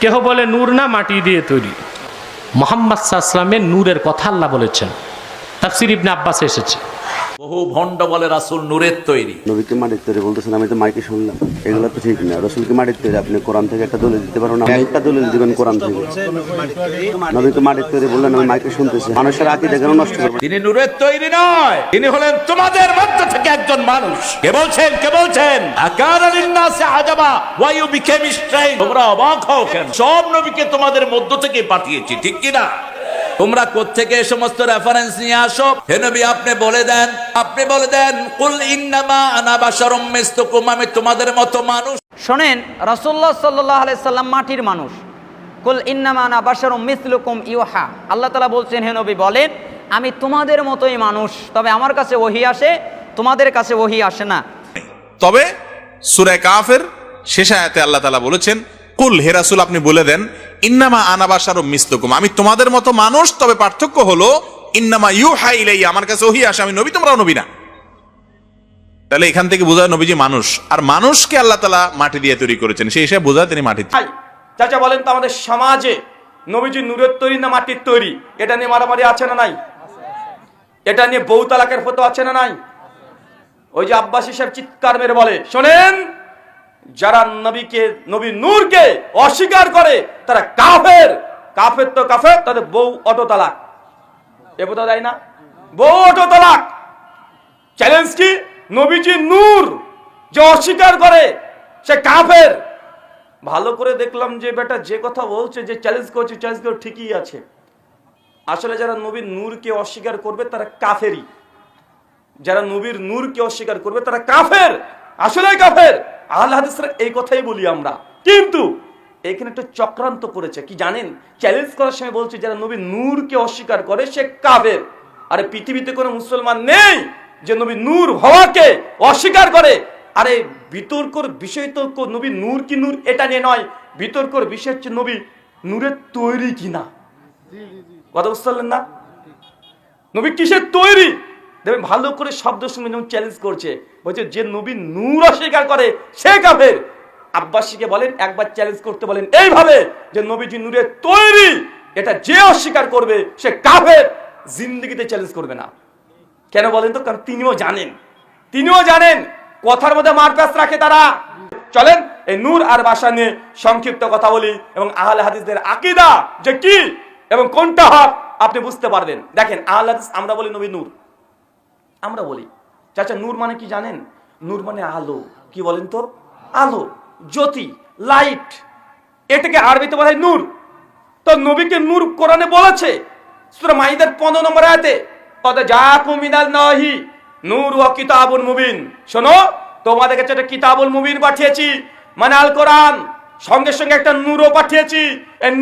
কেহ বলে নূর না মাটি দিয়ে তৈরি। মোহাম্মদ সাল্লামের নূরের কথা আল্লাহ বলেছেন। তাফসির ইবনে আব্বাস এসেছে। বহু ভণ্ড বলে রাসূল নূরের তৈরি। নবীকে মাটির তৈরি বলতেছেন আমি তো মাইকে শুনলাম। এগুলো তো ঠিক না। রসুলকে মাটির তৈরি আপনি কোরআন থেকে একটা দলিল দিতে পারো না? একটা দলিল দিবেন কোরআন থেকে। নবীকে মাটির তৈরি বললেন আমি মাইকে শুনতেছি। মানুষের আকিদা কেন নষ্ট করব তিনি নূরের তৈরি নয় তিনি হলেন তোমাদের মধ্য থেকে একজন মানুষ। কে বলছেন কে বলছেন? আকারা লিন্নাসি আজাবা ওয়া ইউ বিকেম স্ট্রেঞ্জ তোমরা অবাক হও কেন? সব নবীকে তোমাদের মধ্য থেকে পাঠিয়েছি ঠিক কি না তোমরা কোত্থেকে এই সমস্ত রেফারেন্স নিয়ে আসো? হে নবী আপনি বলে দেন আপনি বলে দেন কুল ইন্নামা আনা বাশারুম মিসলুকুম আমি তোমাদের মতো মানুষ। শোনেন রসুল্লাহ সাল্লাহ সাল্লাম মাটির মানুষ। কুল ইন্নামানা বাসারুম মিসলুকুম ইউহা আল্লাহ তালা বলছেন হে নবী বলেন আমি তোমাদের মতোই মানুষ। তবে আমার কাছে ওহি আসে তোমাদের কাছে ওহি আসে না। তবে সুরায় কাফের শেষ আয়াতে আল্লাহ তালা বলেছেন কুল হেরাসুল আপনি বলে দেন ইন্নামা আনাবাসার মিসলুকুম। আমি তোমাদের মতো মানুষ, তবে পার্থক্য হলো, ইন্নামা ইউ হাই ইলাই আমার কাছে ওহি আসে, আমি নবী, তোমরাও নবী না। তাহলে এখান থেকে বোঝা নবীজি মানুষ। আর মানুষকে আল্লাহ তালা মাটি দিয়ে তৈরি করেছেন, সেই হিসেবে বোঝা তিনি মাটি চাচা বলেন তো আমাদের সমাজে নবীজি নূরের তৈরি না মাটির তৈরি? এটা নিয়ে মারামারি আছে না নাই? এটা নিয়ে বউ তালাকের ফটো আছে না নাই? ওই যে আব্বাসী সাহেব চিৎকার মেরে বলে, শোনেন! যারা নবীকে, নবী নূরকে অস্বীকার করে, তারা কাফের। কাফের তো কাফের, তাদের বউ অটো তালাক। এ বোধ দেয় না? বউ অটো তালাক। চ্যালেঞ্জ কি? নবীজি নূর যে অস্বীকার করে, সে কাফের। ভালো করে দেখলাম যে বেটা যে কথা বলছে, যে চ্যালেঞ্জ করছে, চ্যালেঞ্জ করে ঠিকই আছে। আসলে যারা নবীর নূরকে অস্বীকার করবে, তারা কাফেরই। যারা নবীর নূরকে অস্বীকার করবে, তারা কাফের। আসলে কাফের। আহলে হাদিসরা এই কথাই বলি আমরা। কিন্তু এখানে একটা চক্রান্ত করেছে কি জানেন? চ্যালেঞ্জ করার সময় বলছে যারা নবীর নূরকে অস্বীকার করে সে কাফের। আরে পৃথিবীতে কোনো মুসলমান নেই যে নবী নূর হওয়াকে অস্বীকার করে। আরে বিতর্কর বিষয় তো নবী নূর কি নূর এটা নিয়ে নয়। বিতর্কর বিষয় হচ্ছে নবী নূরের তৈরি কিনা। কথা বুঝতে পারলেন না? নবী কিসের তৈরি? দেখবেন ভালো করে শব্দ শুনে যেমন চ্যালেঞ্জ করছে। বলছে, যে নবী নূর অস্বীকার করে, সে কাফের। আব্বাসীকে বলেন, একবার চ্যালেঞ্জ করতে বলেন। এইভাবে যে নবীজি নূরের তৈরি, এটা যে অস্বীকার করবে, সে কাফের জিন্দগিতে চ্যালেঞ্জ করবে না। কেন বলেন তো? কারণ তিনিও জানেন। তিনিও জানেন, কথার মধ্যে মারপ্যাচ রাখে তারা। চলেন, এই নূর আর বাসা নিয়ে সংক্ষিপ্ত কথা বলি এবং আহলে হাদিসদের আকিদা যে কি এবং কোনটা হক, আপনি বুঝতে পারবেন। দেখেন, আহলে হাদিস আমরা বলি নবী নূর। আমরা বলি। চাচা, নূর মানে কি জানেন? নূর মানে আলো। কি বলেন তো? আলো, জ্যোতি, লাইট। এটাকে আরবিতে বলা হয় নূর। তো নবীকে নূর কোরআনে বলেছে মাইদার 15 নম্বর আয়াতে, কদ জাকুম মিনাল নাহি নূর ওয়া কিতাবুল মুবিন। শোনো তোমাদের কাছে একটা কিতাবুল মুবিন পাঠিয়েছি। মানে আল কোরআন। সঙ্গে সঙ্গে একটা নূরও পাঠিয়েছি।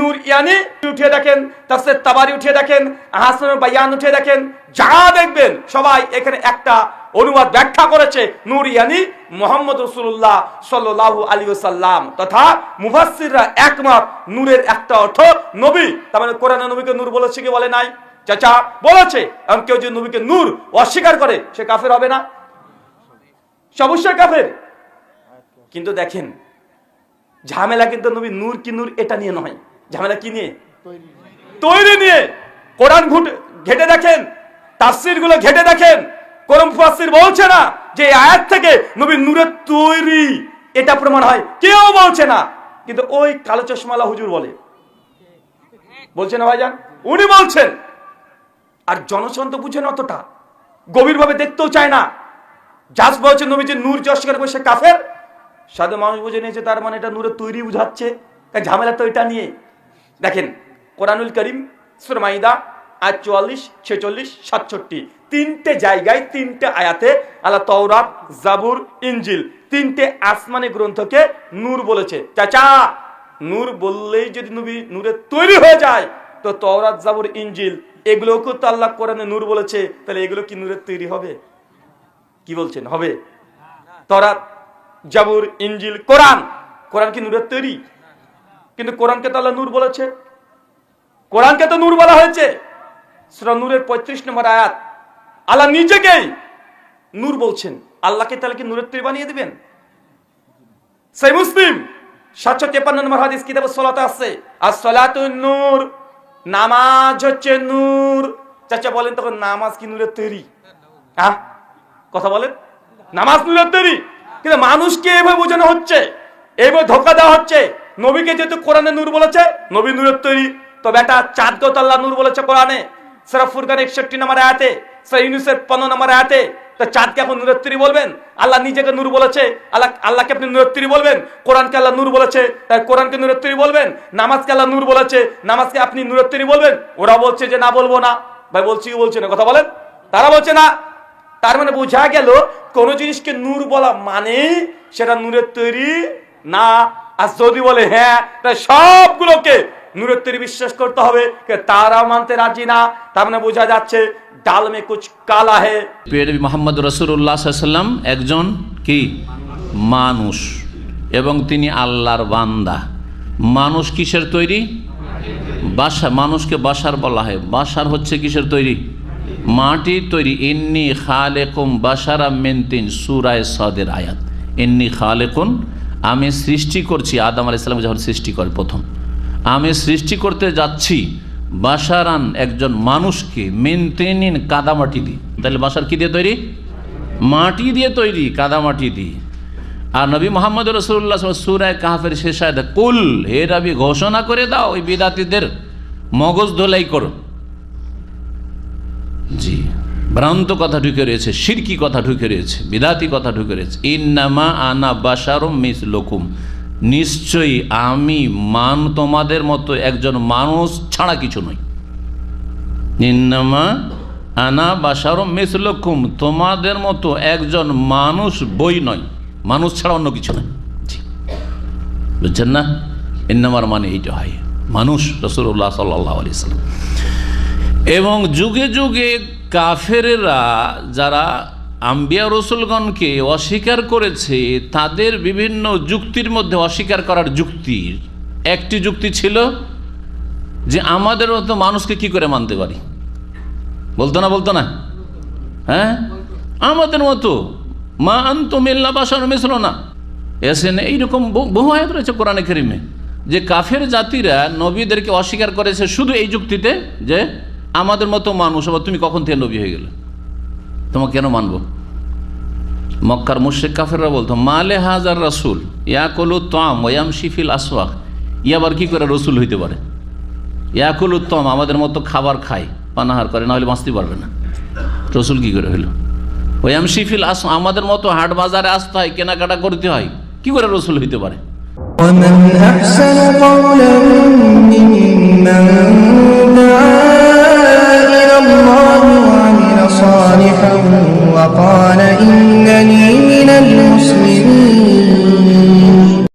নূর ইয়ানি উঠিয়ে দেখেন, তাফসীর তাবারি উঠিয়ে দেখেন হাসানুল বায়ান উঠিয়ে দেখেন, যা দেখবেন সবাই এখানে একটা অনুবাদ ব্যাখ্যা করেছে নূর ইয়ানি মোহাম্মদ রসুল্লাহ সাল্লাল্লাহু আলী ওয়াসাল্লাম। তথা মুফাসসিররা একমত, নূরের একটা অর্থ নবী। তার মানে কোরআনে নবীকে নূর বলেছে কি বলে নাই? চাচা বলেছে এবং কেউ যদি নবীকে নূর অস্বীকার করে, সে কাফের হবে না। সে অবশ্যই কাফের। কিন্তু দেখেন ঝামেলা কিন্তু নবী নূর কি নূর এটা নিয়ে নয়। ঝামেলা কি নিয়ে? তৈরি নিয়ে। কোরআন ঘুটে ঘেটে দেখেন তাফসিরগুলো ঘেটে দেখেন। কোরআন মুফাসসির বলছে না যে আয়াত থেকে নবী নূরের তৈরি। এটা প্রমাণ হয়। কেউ বলছে না। কিন্তু ওই কালো চশমালা হুজুর বলে। বলছে না ভাইজান? উনি বলছেন। আর জনসন তো বুঝে না অতটা। গভীরভাবে দেখতেও চায় না। জাস বলছে নবী যে নূর যশ করে বসে কাফের। সাধু মানুষ বুঝে নিয়েছে তার মানে এটা নূরের তৈরি বুঝাচ্ছে। ঝামেলা তো এটা নিয়ে। দেখেন কোরআনুল করিম সুরমাইদা আজ চুয়াল্লিশ ছেচল্লিশ সাতষট্টি। তিনটে জায়গায় তিনটে আয়াতে আল্লাহ তওরাত জাবুর ইঞ্জিল তিনটে আসমানি গ্রন্থকে নূর বলেছে। চাচা নূর বললেই যদি নবী নূরের তৈরি হয়ে যায় তো তওরাত জাবুর ইঞ্জিল এগুলোকেও তো আল্লাহ কোরআনে নূর বলেছে। তাহলে এগুলো কি নূরের তৈরি হবে? কি বলছেন? হবে? তরাত জাবুর ইঞ্জিল কোরআন। কোরআন কি নূরের তৈরি? কিন্তু কোরআনকে তো আল্লাহ নূর বলেছে। কোরআনকে তো নূর বলা হয়েছে। সেটা নূরের পঁয়ত্রিশ নম্বর আয়াত। আল্লাহ নিজেকেই নূর বলছেন। আল্লাহকে তাহলে কি নূরের তৈরি বানিয়ে দিবেন? সেই মুসলিম, সাতশো তেপান্ন নম্বর হাদিস কি কিতাব সলাতে আসছে আর সলাতু নূর, নামাজ হচ্ছে নূর। চাচা বলেন তখন নামাজ কি নূরের তৈরি? হ্যাঁ? কথা বলেন? নামাজ নূরের তৈরি। কিন্তু মানুষকে এভাবে বোঝানো হচ্ছে এইভাবে ধোকা দেওয়া হচ্ছে। নবীকে যেহেতু কোরআনে নূর বলেছে, নবী নূরের তৈরি। তো বেটা চাঁদ আল্লাহ নূর বলেছে কোরআনে, সেরা ফুরকান একষট্টি নম্বর আয়াতে, সেরা ইউনুসের পনেরো নম্বর আয়াতে। তো চাঁদকে এখন নূরের তৈরি বলবেন? আল্লাহ নিজেকে নূর বলেছে, আল্লাহ, আল্লাহকে আপনি নূরের তৈরি বলবেন? কোরআনকে আল্লাহ নূর বলেছে, তাই কোরআনকে নূরের তৈরি বলবেন? নামাজকে আল্লাহ নূর বলেছে, নামাজকে আপনি নূরের তৈরি বলবেন? ওরা বলছে যে না বলব না। ভাই বলছি কি বলছে না? কথা বলেন? তারা বলছে না। তার মানে বোঝা গেল, কোন জিনিসকে নূর বলা মানে সেটা নূরের তৈরি না। আর যদি বলে হ্যাঁ তাই সবগুলোকে নূরের তৈরি বিশ্বাস করতে হবে তারা মানতে রাজি না। তার মানে বোঝা যাচ্ছে ডাল মে কুচ কালা হে। পের মোহাম্মদ রসুল্লাহ সাল্লাম একজন কি? মানুষ। এবং তিনি আল্লাহর বান্দা। মানুষ কিসের তৈরি? বাসা, মানুষকে বাসার বলা হয়। বাসার হচ্ছে কিসের তৈরি? মাটির তৈরি। এন্নি খালেকুম বাসারা মেনতিন সুরায় সদের আয়াত। এন্নি খালেকুন, আমি সৃষ্টি করছি। আদম আলাইসালাম যখন সৃষ্টি করে প্রথম। আমি সৃষ্টি করতে যাচ্ছি বাসারান একজন মানুষকে মেনতেনিন কাদামাটি দিয়ে। তাহলে বাসার কী দিয়ে তৈরি? মাটি দিয়ে তৈরি, কাদামাটি দিয়ে। আর নবী মোহাম্মদ রসুল্লাহ সুরায় কাহাফের শেষায় কুল, হে রবি, ঘোষণা করে দাও, ওই বিদাতিদের মগজ ধোলাই করো। জি। ভ্রান্ত কথা ঢুকে রয়েছে, সিরকি কথা ঢুকে রয়েছে, বিদাতি কথা ঢুকে রয়েছে। ইন্নামা আনা বাসারম মিস লকুম নিশ্চয়ই আমি মান তোমাদের মতো একজন মানুষ ছাড়া কিছু নই। ইন্নামা আনা বাসারম মিস লকুম তোমাদের মতো একজন মানুষ বই নয় মানুষ ছাড়া অন্য কিছু নয় বুঝছেন না? ইন্নামার মানে এইটা হয়। মানুষ রসুল্লাহ সাল্লাহ আলি এবং যুগে যুগে কাফেরেরা যারা আম্বিয়া রসুলগণকে অস্বীকার করেছে, তাদের বিভিন্ন যুক্তির মধ্যে অস্বীকার করার যুক্তির একটি যুক্তি ছিল যে আমাদের মতো মানুষকে কি করে মানতে পারি? বলতো না বলতো না? হ্যাঁ? আমাদের মতো। মা আন্ত মেল্লা বাসানো মিশল না এসেন এইরকম বহু- আয়াত রয়েছে কোরআনে করিমে যে কাফের জাতিরা নবীদেরকে অস্বীকার করেছে শুধু এই যুক্তিতে যে আমাদের মতো মানুষ আবার তুমি কখন থেকে নবী হয়ে গেলে তোমাকে কেন মানবো মক্কার মুশেক কাফেররা বলতো মালে হাজার রাসুল ইয়াকলু তম ওয়াম শিফিল আসওয়াক ইয়াবার কি করে রসুল হইতে পারে ইয়াকুল উত্তম আমাদের মতো খাবার খায় পানাহার করে না হলে বাঁচতে পারবে না রসুল কি করে হইল ওয়াম শিফিল আস আমাদের মতো হাট বাজারে আসতে হয় কেনাকাটা করতে হয় কি করে রসুল হইতে পারে ومن أحسن قولا ممن صالحا وقال إنني من المسلمين.